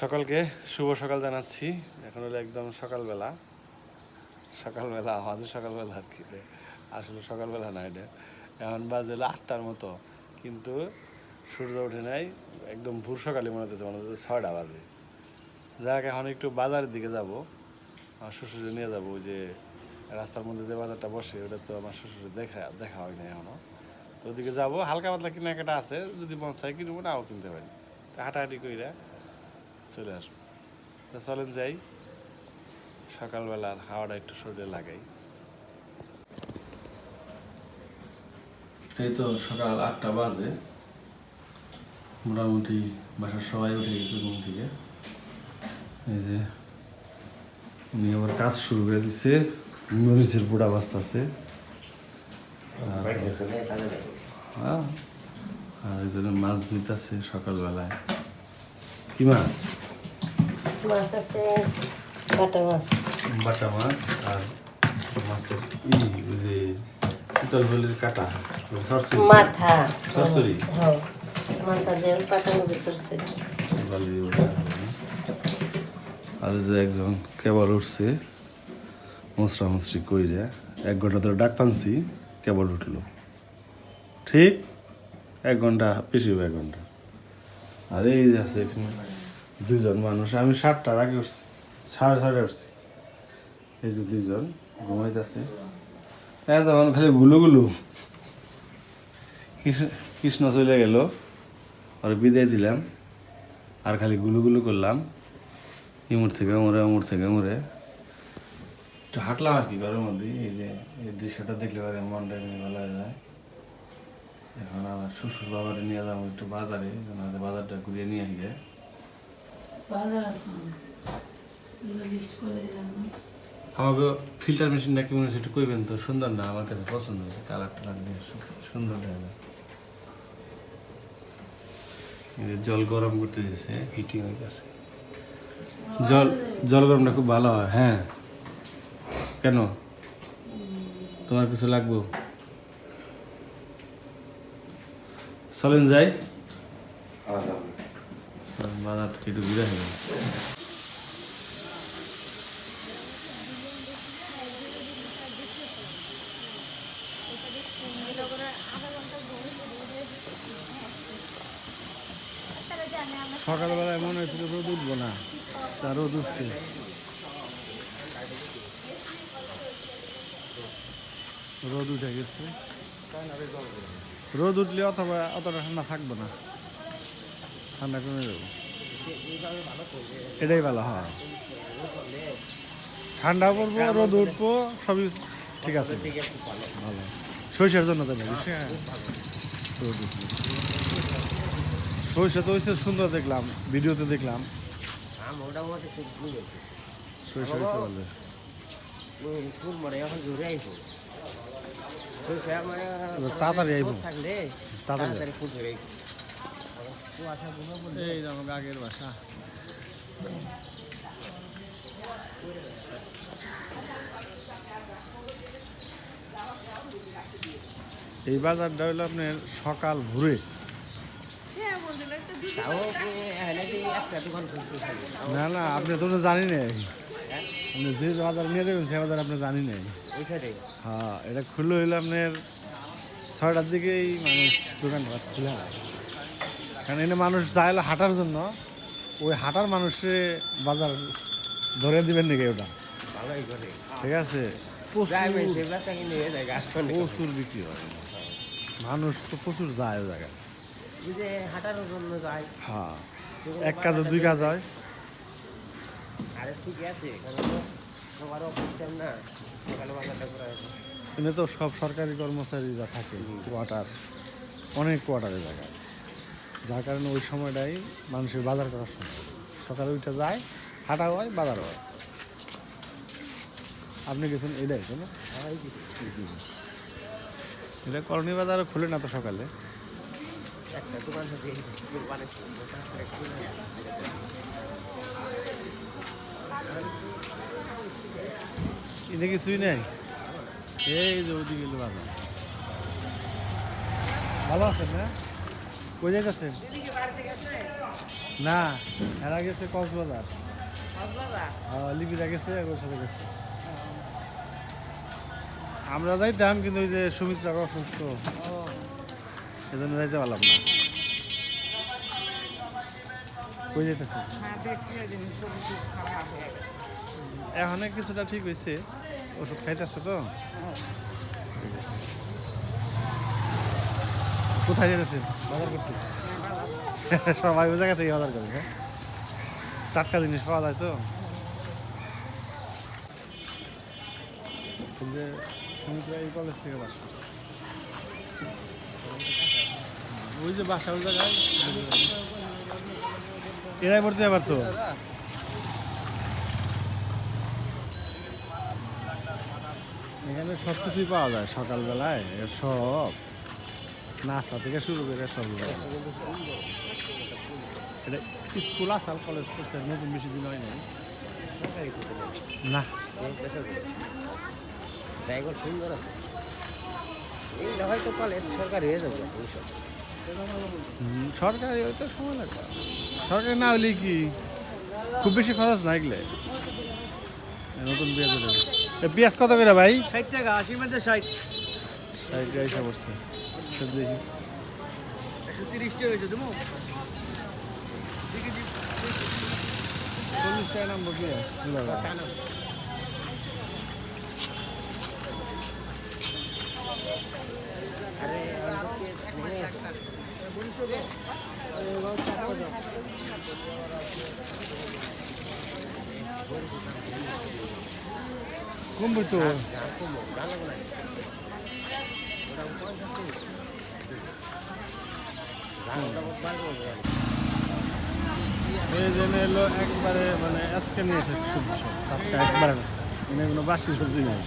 সকলকে শুভ সকাল জানাচ্ছি। এখন হলো একদম সকালবেলা। সকালবেলা, আমাদের সকালবেলা আর কি আসলে সকালবেলা না এটা। এখন বাজে হলো আটটার মতো। কিন্তু সূর্য ওঠে নাই, একদম ভোর সকালে মনে হচ্ছে মনে হচ্ছে ছয়টা বাজে। যাক এখন একটু বাজারের দিকে যাব। আমার শ্বশুরে নিয়ে যাব যে রাস্তার মধ্যে যে বাজারটা বসে, ওটা তো আমার শ্বশুরে দেখা দেখা হয় না এখনও তো ওদিকে যাব, হালকা পাতলা কেনাকাটা আছে, যদি মন চাই কিনবো, নাও কিনতে পারি। হাঁটাহাঁটি কইরা। চলে আসব। তা চলেন যাই। সকালবেলার হাওয়াটা একটু শরীরে লাগাই। এই তো সকাল আটটা বাজে। মোটামুটি বাসার সবাই উঠে গেছে ঘুম থেকে। এই যে উনি আবার কাজ শুরু করে দিচ্ছে মরিচের বুড়া বাস্তাছে হ্যাঁ আর একজনে মাছ ধুইতেছে সকালবেলায়। কি মাছ? মাছ আছে বাটা মাছ। বাটা মাছ আর মাছের ই যে শীতল হলির কাটা সরসরি। মাথা। সরসরি? হ্যাঁ মাথা বেসরছে শীতল আর যে একজন কেবল উঠছে মশরা মশরি কইরা এক ঘণ্টা ধরে ডাক পানছি কেবল উঠল। ঠিক এক ঘণ্টা বেশি এক ঘণ্টা। আর এই যে আছে এখানে। দুইজন মানুষ। আমি সাতটার আগে উঠছি, সাড়ে ছয়টা উঠছি। এই যে দুইজন ঘুমাইতেছে। তখন খালি গুলু গুলু। কৃষ্ণ- চলে গেল আর বিদায় দিলাম। আর খালি গুলু গুলু করলাম। ইমুর থেকে উমরে উমর থেকে মরে একটু হাঁটলাম আর কি ঘরের মধ্যে, এই যে, এই দৃশ্যটা দেখলে পরে মনটা এমনি ভালো হয়ে যায়। এখন আমার শ্বশুর বাবারে নিয়ে যাব একটু বাজারে বাজারটা ঘুরিয়ে নিয়ে আসবে বাজার আছে এগুলো লিস্ট করে দিলাম না আমাকে ফিল্টার মেশিনটা কেমন আছে একটু কইবেন তো? সুন্দর না? আমার কাছে পছন্দ হয়েছে। কালার টালার দিয়ে সুন্দর যায় জল গরম করতে দিয়েছে হিটিং হয়ে গেছে জল জল গরমটা খুব ভালো হয় হ্যাঁ। কেন? তোমার কিছু লাগবো? চলেন যাই। বাজার থেকে একটু ঘুরে আসবেন সকালবেলায় মনে হয়েছিল রোদ উঠবো না, তা রোদ উঠছে। রোদ উঠে গেছে। রোদ উঠলে অথবা অতটা ঠান্ডা থাকব না। ঠান্ডা কমে যাব। এটাই ভালো হয়। ঠান্ডা পড়ব রোদ উঠবো সবই ঠিক আছে। ভালো। সরিষার জন্য তো সরিষা। তো হয়েছে সুন্দর দেখলাম ভিডিওতে দেখলাম। বুঝেছি সরিষা হয়েছে বলে। ফুল মরে এখন জোরে আইব। মানে তাড়াতাড়ি আইব। থাকলে তাড়াতাড়ি তাড়াতাড়ি ফুল ধরে আইব এই আমাকে আগের বাসা। এই বাজারটা হলো আপনার সকাল ভোরে। না না, আপনি তো জানি না আপনি যে বাজার নিয়ে যাবেন, সে বাজার আপনি জানি না হ্যাঁ এটা খুললো হইল আপনার ছয়টার দিকেই মানুষ দোকানপাট খুলে হয়। কারণ এনে মানুষ হলো হাঁটার জন্য ওই হাঁটার মানুষে বাজার ধরে দিবেন নাকি ওটা? ঠিক আছে? প্রচুর। বিক্রি হয়। মানুষ তো প্রচুর যায় ওই জায়গায়। হাঁটার জন্য যায়। হ্যাঁ। এক কাজে দুই কাজ হয়। আরে ঠিক আছে সবার অফিস টাইম না। সকালে বাজারটা করা আছে এনে তো সব সরকারি কর্মচারীরা থাকে কোয়ার্টার অনেক কোয়ার্টারের জায়গায়। যার কারণে ওই সময়টাই মানুষের বাজার করার সময়। সকালে ওইটা যায় হাঁটা হয় বাজার হয়। আপনি গেছেন এটাই তো না? এটা করণী বাজারও খুলে না তো সকালে? একটা দোকান এটা কিছুই নেই? এই যে ওদিকে গেলে বাজার। ভালো আছেন না? কই যাইতেছেন? না এরা গেছে কক্সবাজার। হ্যাঁ, লিপিরা গেছে একবার সাথে গেছে। আমরা যাইতাম কিন্তু ওই যে সুমিত্রা অসুস্থ। এজন্য যাইতে পারলাম না। কই যাইতেছে এখন কিছুটা ঠিক হয়েছে ওষুধ খাইতেছে তো। কোথায় যেতেছেন? সবাই ওই জায়গা থেকে বাজার করে হ্যাঁ? টাটকা জিনিস পাওয়া যায় তো। যে এই কলেজ থেকে বাস ওই যে বাসা এরাই পড়তে পারতো তো। এখানে সব কিছুই পাওয়া যায় সকালবেলায় সব। নাস্তা থেকে শুরু করে সব এটা স্কুল আসাল কলেজ করছে নতুন বেশি দিন হয় নাই। না। ড্রাইভার সুন্দর আছে এই হয়তো কলেজ সরকারি হয়ে যাবে এইসব সরকারি ওই তো সময় লাগবে সরকারি না হলে কি খুব বেশি খরচ না এগুলো নতুন পেঁয়াজ পেঁয়াজ কত করে ভাই? ষাট টাকা আশি মধ্যে ষাট। ষাট টাকা পড়ছে সব দেখি। একশো তিরিশ টাকা হয়েছে দেবো চল্লিশ টাকা নাম বলবে কমবে তো এই মানে সবজি না। কোনো বাসি সবজি নেই।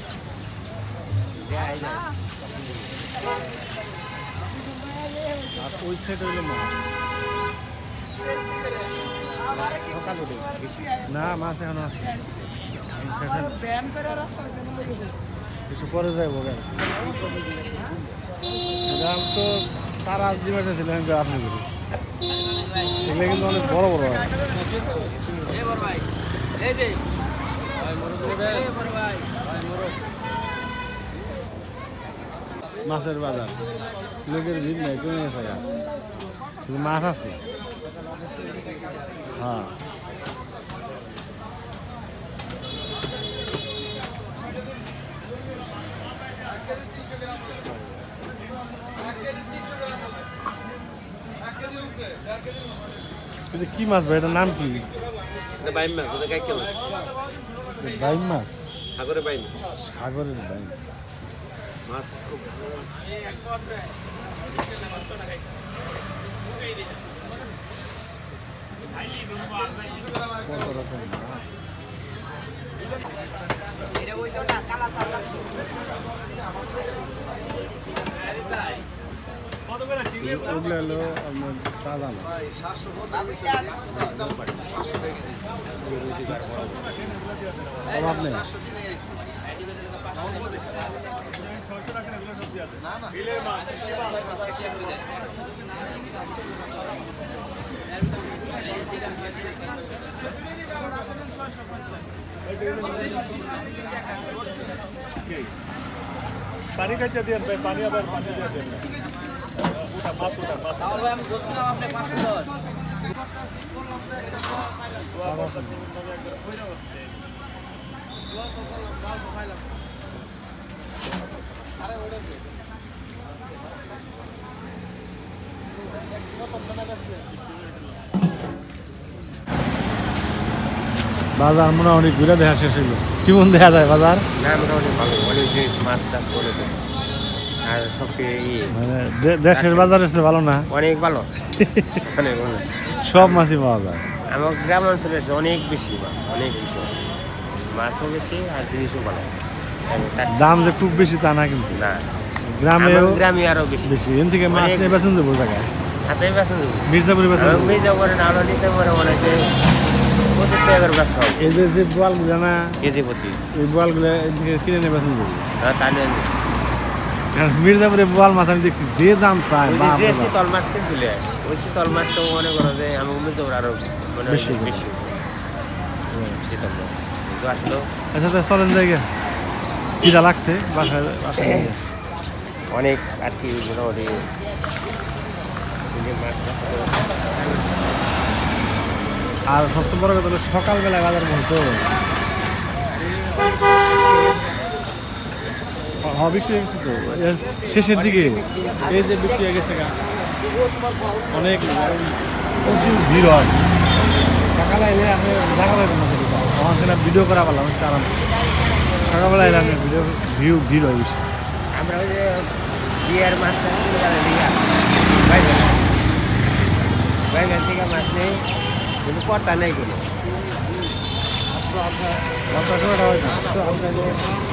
আর ওই সাইড হলো মাছ। না, মাছ এখনও আছে। একটু পরে যাইব তো সারা দিবস ছিল আপনি করি এগুলো কিন্তু অনেক বড় বড় মাছের বাজার। লোকের ভিড় নাই, কমে গেছে মাছ আছে। হ্যাঁ। এটা কি মাছ ভাই? এটার নাম কি? বাইম মাছ ওটা গাই কেমন বাইম মাছ? সাগরে বাইম। সাগরের বাইম। মাছ খুব ভালো মাছ। কত রকম মাছ ওগুলো হলো আপনার তাজা অভাব নেই পানি খাইতে দিয়ে পানি আবার পানি দিয়ে বাজার মোটামুটি ঘুরে দেখা শেষ হইল। কেমন দেখা যায় বাজার? না মোটামুটি ভালো। অনেক জিনিস মাছ টাছ করে দেয় আর সবচেয়ে মানে দেশের ভালো না? অনেক ভালো। অনেক ভালো। সব মাছই পাওয়া যায়। আমার গ্রাম অঞ্চলে অনেক বেশি মাছ অনেক বেশি। মাছও বেশি আর জিনিসও ভালো। দাম যে খুব বেশি তা না কিন্তু। না। আমার গ্রামে আরও বেশি। বেশি। এন থেকে মাছ নিয়ে বেছেন যাব জায়গায়? বেসন দেবো মির্জাপুরে মেজা করে না আলো নিচে করে মনে হচ্ছে পঁচিশ টাকা করে ব্যবসা হবে। এই যে যে বোয়ালগুলো না কেজি প্রতি। এই বোয়ালগুলো কিনে নিয়ে যাব তাহলে মির্জাপুরে বোয়াল মাছ আমি দেখছি যে দাম চায় ওই যে। শীতল মাছ কিনছিলে ওই শীতল মাছ তো মনে করো যে আমি মির্জাপুর আরও মানে বেশি। বেশি শীতল মাছ। কিন্তু আসলো আচ্ছা চলেন জায়গা খিদা লাগছে বাসায় বাসায় অনেক আর কি মোটামুটি আর সবচেয়ে বড় কথা হলো সকালবেলায় বাজার বলতো হ্যাঁ বিক্রি হয়ে গেছে তো। শেষের দিকে এই যে বিক্রি হয়ে গেছে অনেক প্রচুর ভিড় হয়। সকালে এলে আমি না সেটা ভিডিও করা পারলাম একটু আরামসে সকালবেলা আমি ভিডিও ভিউ ভিড় হয় বেশি। আমরা ওই যে বিয়ার মাছটা বাইগান থেকে মাছ নেই কোনো। না তো আপনার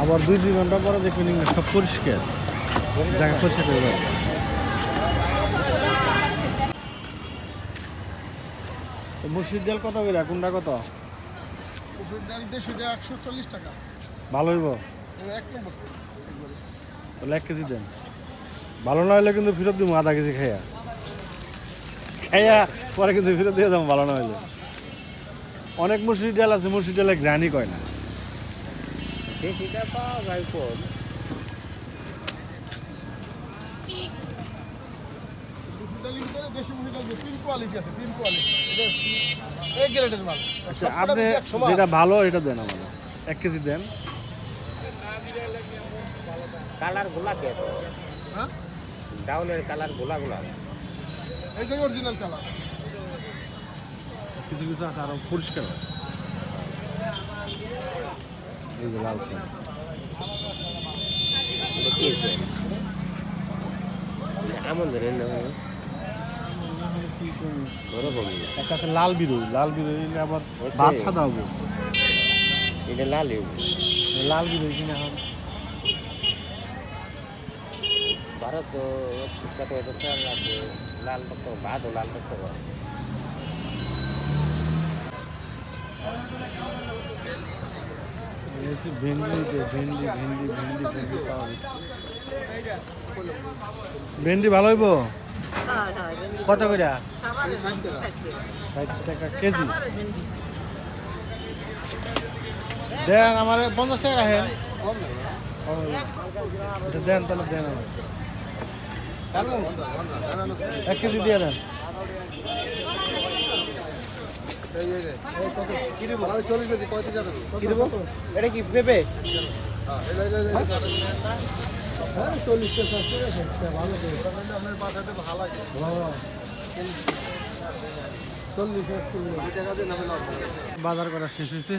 আবার দুই দুই ঘণ্টা পরে দেখবেন সব পরিষ্কার। জায়গা পরিষ্কার যাবে তো মুসুর ডাল কত করে? কোনটা কত? মসুর ডাল দেশি একশো চল্লিশ টাকা। ভালো হইব? এক নম্বর। এক কেজি দেন। ভালো না হলে কিন্তু ফেরত দিব আধা কেজি খাইয়া। খাইয়া পরে কিন্তু ফেরত দিয়ে যাব ভালো না হলে অনেক মুসুরি ডাল আছে মুসুরি ডালে গ্রানি কয় না। দেশিটা পাওয়া যায় কম মসুর ডালের ভিতরে দেশি মসুর ডাল যে তিন কোয়ালিটি আছে তিন কোয়ালিটি এটা এক গ্রেডের মাল আচ্ছা আপনি। যেটা ভালো এটা দেন আমাদের। এক কেজি দেন। কালার গোলা কে হ্যাঁ? ডাউনের কালার গোলা গোলা এইটাই অরিজিনাল কালার কিছু কিছু আছে আরও পরিষ্কার। এই যে লাল সিং ওরকম একটা আছে লাল বিরুই লাল বিরুই আবার ওইটাই। ভাত এটা লাল লাল বিরুই কিনে এখন ভারত কত কত চাল আছে লাল কত ভাত লাল কত এসে ভেন্ডি ভেন্ডি ভেন্ডি ভেন্ডি ভেন্ডি পাওয়া ভেন্ডি ভালো হইব কত করে ষাট টাকা কেজি দেন আমার পঞ্চাশ টাকা রাখেন দেন তাহলে দেন আমার এক কেজি দিয়ে দেন। এটা কি হ্যাঁ চল্লিশ। বাজার করা শেষ হয়েছে।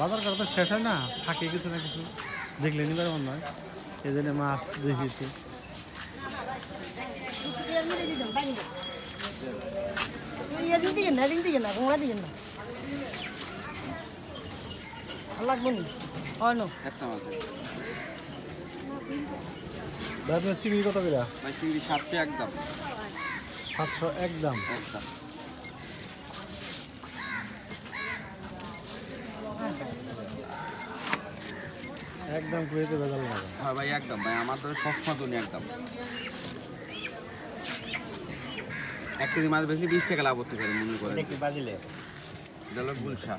বাজার করা তো শেষ হয় না, থাকে কিছু না কিছু। দেখলে নিবার মন নয় এই জন্য মাছ দেখি না না চিংড়ি কত ভাই সাতশো একদম একদম। একদম একদম কুড়িতে লাগে হ্যাঁ ভাই, একদম। ভাই, আমার তো সবসময় দুনি একদম। এক কেজি মাছ বেশি বিশ টাকা লাভ হতে পারে মনে করেন। বাজিলে? এটা হলো গুলশা।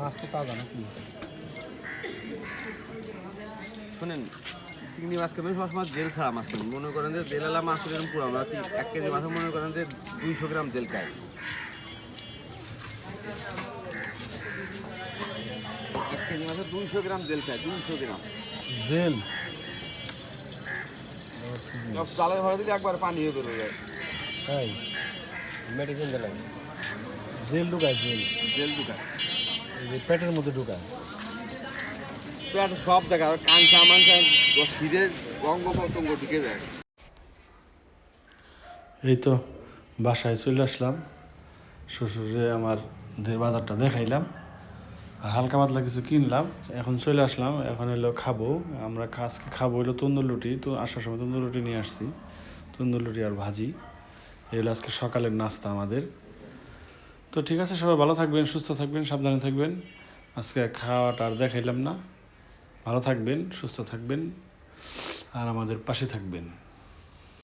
মাছ তো তাজা নাকি? শোনেন চিংড়ি মাছ খাবেন সবসময় জেল ছাড়া মাছ খাবেন মনে করেন যে জেলালা মাছ এরকম পুরো আমরা এক কেজি মাছ মনে করেন যে দুইশো গ্রাম জেল খাই এক কেজি মাছে দুইশো গ্রাম জেল খায় দুইশো গ্রাম। জেল? চালের ভরে দিলে একবার পানি হয়ে যায় তাই? মেডিসিন দিলাম। জেল ঢুকায় জেল। জেল দুটায় এই যে পেটের মধ্যে ঢুকায়। পেট সব দেখা অঙ্গ প্রত্যঙ্গ ঢুকে যায়। এই তো বাসায় চলে আসলাম। শ্বশুরে আমার বাজারটা দেখাইলাম। হালকা পাতলা কিছু কিনলাম, এখন চলে আসলাম, এখন এলো খাব। আমরা আজকে খাব হলো তন্দুর রুটি তো আসার সময় তন্দুর রুটি নিয়ে আসছি তন্দুর রুটি আর ভাজি। এই হলো আজকে সকালের নাস্তা আমাদের। তো ঠিক আছে, সবাই ভালো থাকবেন, সুস্থ থাকবেন, সাবধানে থাকবেন। আজকে খাওয়াটা আর দেখাইলাম না। ভালো থাকবেন, সুস্থ থাকবেন, আর আমাদের পাশে থাকবেন।